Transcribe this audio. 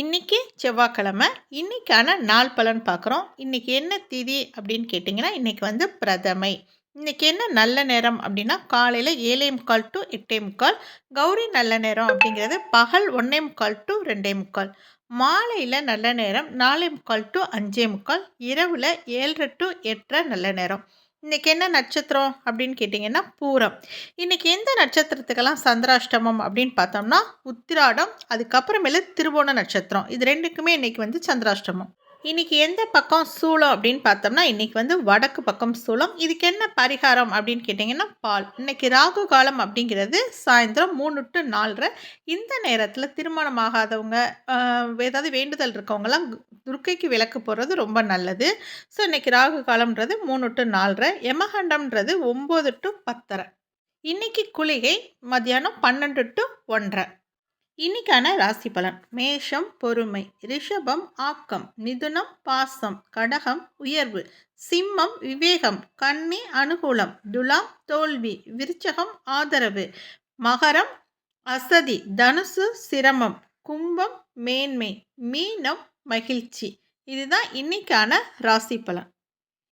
இன்னைக்கு செவ்வாய்க்கிழமை இன்னைக்கான நாள் பலன் பார்க்குறோம். இன்னைக்கு என்ன திதி அப்படின்னு கேட்டிங்கன்னா இன்னைக்கு வந்து பிரதமை. இன்னைக்கு என்ன நல்ல நேரம் அப்படின்னா காலையில் ஏழே முக்கால் டு எட்டே முக்கால். கௌரி நல்ல நேரம் அப்படிங்கிறது பகல் ஒன்றே முக்கால் டு ரெண்டே முக்கால். மாலையில் நல்ல நேரம் நாலே முக்கால் டு அஞ்சே முக்கால். இரவில் ஏழரை டு எட்டரை நல்ல நேரம். இன்றைக்கி என்ன நட்சத்திரம் அப்படின்னு கேட்டிங்கன்னா பூரம். இன்றைக்கி எந்த நட்சத்திரத்துக்கெல்லாம் சந்திராஷ்டமம் அப்படின்னு பார்த்தோம்னா உத்திராடம் அதுக்கப்புறமேல திருவோண நட்சத்திரம். இது ரெண்டுக்குமே இன்றைக்கி வந்து சந்திராஷ்டமம். இன்றைக்கி எந்த பக்கம் சூளம் அப்படின்னு பார்த்தோம்னா இன்றைக்கி வந்து வடக்கு பக்கம் சூளம். இதுக்கு என்ன பரிகாரம் அப்படின்னு கேட்டிங்கன்னா பால். இன்றைக்கி ராகு காலம் அப்படிங்கிறது சாயந்தரம் மூணு டு நாலரை. இந்த நேரத்தில் திருமணம் ஆகாதவங்க ஏதாவது வேண்டுதல் இருக்கவங்களாம் துர்க்கைக்கு விளக்கு போடுறது ரொம்ப நல்லது. ஸோ இன்றைக்கி ராகு காலம்ன்றது மூணு டு நாலரை யமகண்டம்ன்றது ஒம்பது டு பத்தரை. இன்றைக்கி குளிகை மத்தியானம் பன்னெண்டு டு ஒன்றரை. இன்னைக்கான ராசி பலன் மேஷம் பொறுமை ரிஷபம் ஆக்கம் மிதுனம் பாசம் கடகம் உயர்வு சிம்மம் விவேகம் கன்னி அனுகூலம் துலாம் தோல்வி விருச்சகம் ஆதரவு மகரம் அசதி தனுசு சிரமம் கும்பம் மேன்மை மீனம் மகிழ்ச்சி. இதுதான் இன்னைக்கான ராசி பலன்.